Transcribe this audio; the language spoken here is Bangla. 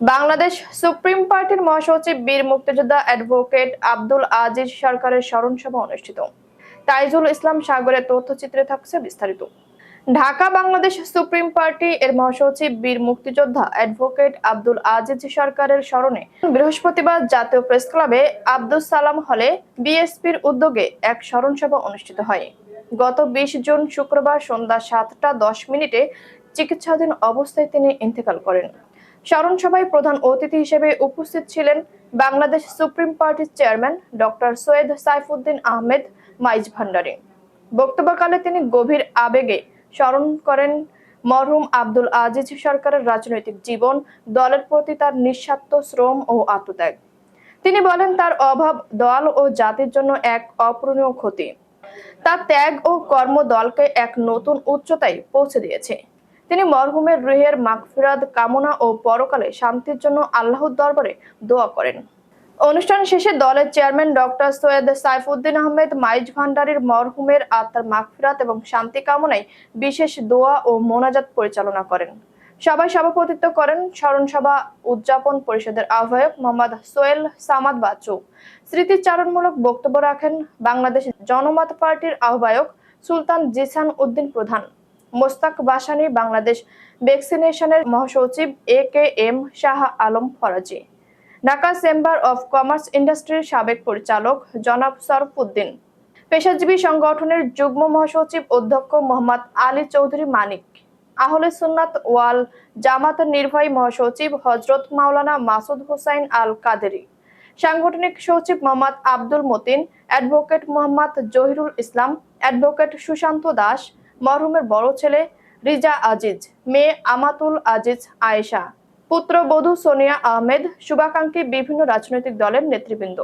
বাংলাদেশ সুপ্রিম পার্টির মহাসচিব বীর মুক্তিযোদ্ধা অ্যাডভোকেট আব্দুল আজিজ সরকারের স্মরণসভা অনুষ্ঠিত। তাইজুল ইসলাম সাগরের তথ্যচিত্রে থাকছে বিস্তারিত। ঢাকা, বাংলাদেশ সুপ্রিম পার্টি এর মহাসচিব বীর মুক্তিযোদ্ধা অ্যাডভোকেট আব্দুল আজিজ সরকারের স্মরণে বৃহস্পতিবার জাতীয় প্রেস ক্লাবে আব্দুল সালাম হলে বিএসপির উদ্যোগে এক স্মরণসভা অনুষ্ঠিত হয়। গত বিশ জুন শুক্রবার সন্ধ্যা সাতটা দশ মিনিটে চিকিৎসাধীন অবস্থায় তিনি ইন্তেকাল করেন। স্মরণ সভায় প্রধান অতিথি হিসেবে উপস্থিত ছিলেন বাংলাদেশ সুপ্রিম পার্টির চেয়ারম্যান ডক্টর সৈয়দ সাইফুদ্দিন আহমেদ মাইজ ভান্ডারী। বক্তব্যকালে তিনি গভীর আবেগে স্মরণ করেন মরহুম আব্দুল আজিজ সরকারের রাজনৈতিক জীবন, দলের প্রতি তার নিঃস্বার্থ শ্রম ও আত্মত্যাগ। তিনি বলেন, তার অভাব দল ও জাতির জন্য এক অপূরণীয় ক্ষতি। তার ত্যাগ ও কর্ম দলকে এক নতুন উচ্চতায় পৌঁছে দিয়েছে। তিনি মরহুমের রুহের মাগফিরাত কামনা ও পরকালে শান্তির জন্য আল্লাহর দরবারে দোয়া করেন। অনুষ্ঠান শেষে দলের চেয়ারম্যান ডক্টর সৈয়দ সাইফুদ্দিন আহমেদ মাইজ ভান্ডারীর মরহুমের আত্মার মাগফিরাত এবং শান্তি কামনায় বিশেষ দোয়া ও মোনাজাত পরিচালনা করেন। সভায় সভাপতিত্ব করেন স্মরণ সভা উদযাপন পরিষদের আহ্বায়ক মোহাম্মদ সোয়েল সামাদ বাচু স্মৃতিচারণমূলক বক্তব্য রাখেন বাংলাদেশ জনমত পার্টির আহ্বায়ক সুলতান জিসান উদ্দিন প্রধান। মোস্তাক বাসানি বাংলাদেশ ভ্যাকসিনেশনের মহাসচিব A K M Shah Alam Faraji. Dhaka chamber of commerce ইন্ডাস্ট্রির সাবেক পরিচালক জনাব সরফুদ্দিন। পেশাজীবী সংগঠনের যুগ্ম মহাসচিব অধ্যক্ষ মোহাম্মদ আলী চৌধুরী মানিক। আহলে সুন্নাত ওয়াল জামাতের নির্বাহী মহাসচিব হজরত মাওলানা মাসুদ হোসাইন আল কাদেরি সাংগঠনিক সচিব মোহাম্মদ আব্দুল মতিন, অ্যাডভোকেট মোহাম্মদ জহিরুল ইসলাম, অ্যাডভোকেট সুশান্ত দাস মরহুমের বড় ছেলে রিজা আজিজ, মেয়ে আমাতুল আজিজ আয়েশা পুত্রবধূ সোনিয়া আহমেদ, শুভাকাঙ্ক্ষী বিভিন্ন রাজনৈতিক দলের নেতৃবৃন্দ।